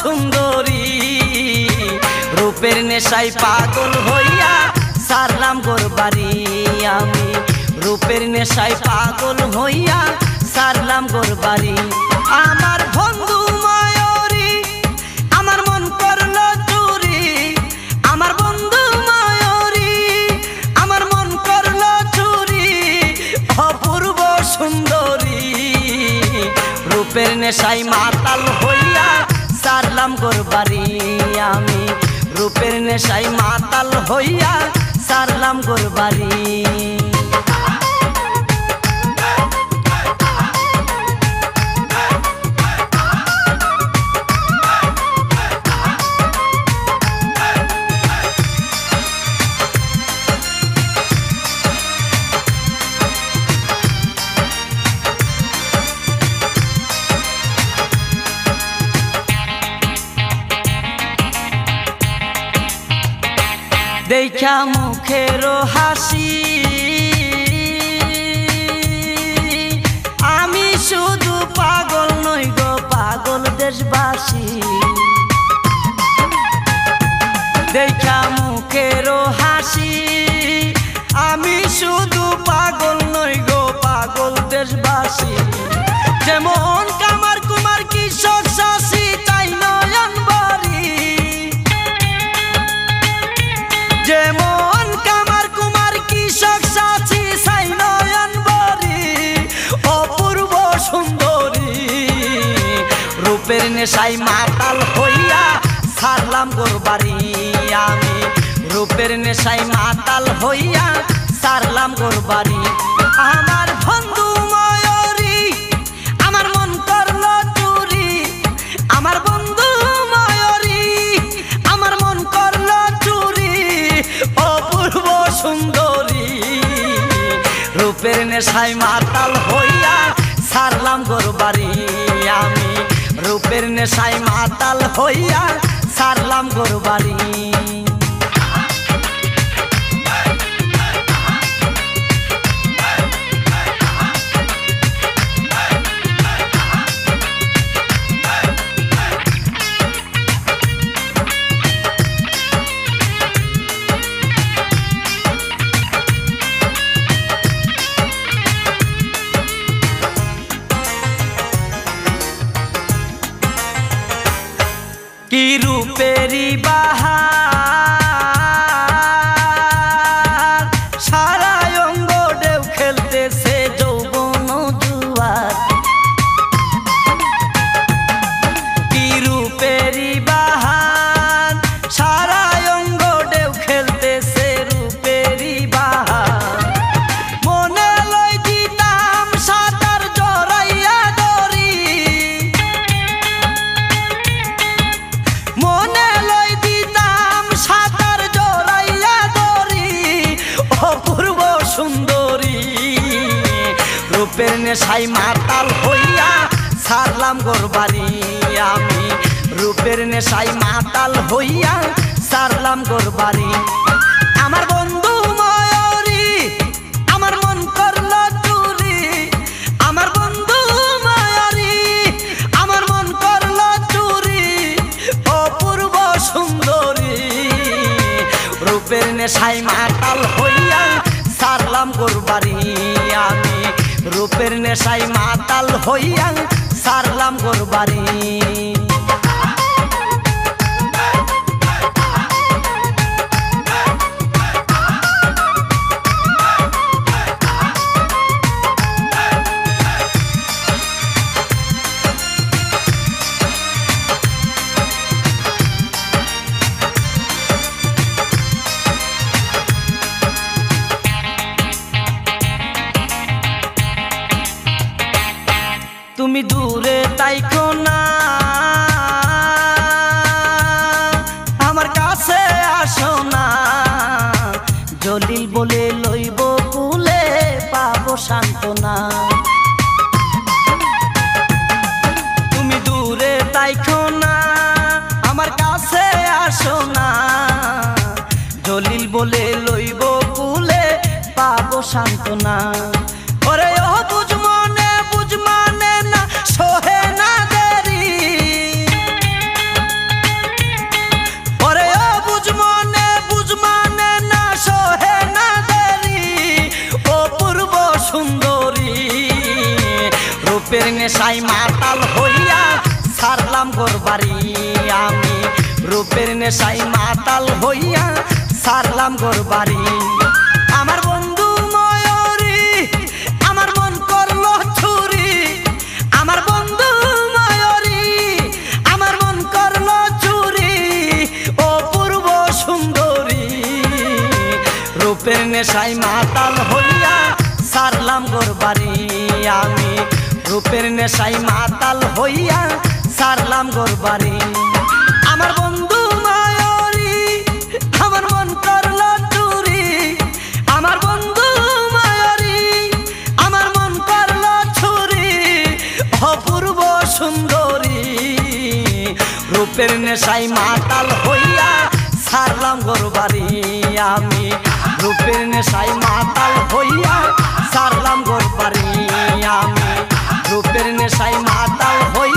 সুন্দরী। রূপের নেশায় পাগল হইয়া সারলাম গোর বাড়ি আমি। রূপের নেশায় পাগল হইয়া সারলাম গোর বাড়ি। আমার বন্ধু মায়রি, আমার মন করল চুরি। আমার বন্ধু মায়রি, আমার মন করল চুরি। অপূর্ব সুন্দরী, রূপের নেশায় মাতাল হইয়া সারলাম গোর বাড়ি আমি। রূপের নেশাই মাতাল হইয়া সারলাম গোর দেখা মুখের হাসি। আমি শুধু পাগল নই গো, পাগল দেশবাসী। দেখা মুখের হাসি। আমি শুধু পাগল নই গো, পাগল দেশবাসী। যেমন রূপের নেশাই মাতাল হইয়া সারলাম গোর বাড়ি আমি। রূপের নেশাই মাতাল হইয়া সারলাম গোর বাড়ি। আমার বন্ধু ময়ূরী মাতাল হইয়া সারলাম গোর বাড়ি। রূপের নেশায় মাতাল হইয়া সারলাম গরু বাড়ি রূপেরি রূপের নেশাই মাতাল হইয়া সারলাম গোর আমি। রূপের নেশাই মাতাল হইয়া সারলাম গোর বাড়ি। আমার বন্ধু ময়ূরী, আমার মন করল চুরি। আমার বন্ধু ময়ূরী, আমার মন করল চুরি। অপূর্ব সুন্দরী, রূপের নেশাই মাতাল হইয়া সারলাম গোর রূপের নেশাই মাতাল হইয়া সারলাম গোর বাড়ি তুমি দূরে তাইকো না। আমার কাছে আসো না। জলিল বলে লইব কুলে পাবো সান্ত্বনা। তুমি দূরে তাইকো না। আমার কাছে আসো না। জলিল বলে লইব কুলে পাবো সান্ত্বনা। নেশাই মাতাল হইয়া সারলাম গোর বাড়ি আমি। রূপের নেশাই মাতাল হইয়া সারলাম গোর বাড়ি। আমার বন্ধু ময়ূরী, আমার মন করল ছুরি। আমার বন্ধু ময়ূরী, আমার মন করল চুরি ও পূর্ব সুন্দরী, রূপের নেশাই মাতাল হইয়া সারলাম গোর বাড়ি আমি। রূপের নেশাই মাতাল হইয়া সারলাম গোর বাড়ি আমার বন্ধু মায়রি, আমার মন করল চুরি। আমার বন্ধু মায়রি, আমার মন করল ছুরি। অপূর্ব সুন্দরী, রূপের নেশাই মাতাল হইয়া সারলাম গোর বাড়ি আমি রূপের নেশাই মাতাল হইয়া রূপের নেশায় মাতাল হইয়া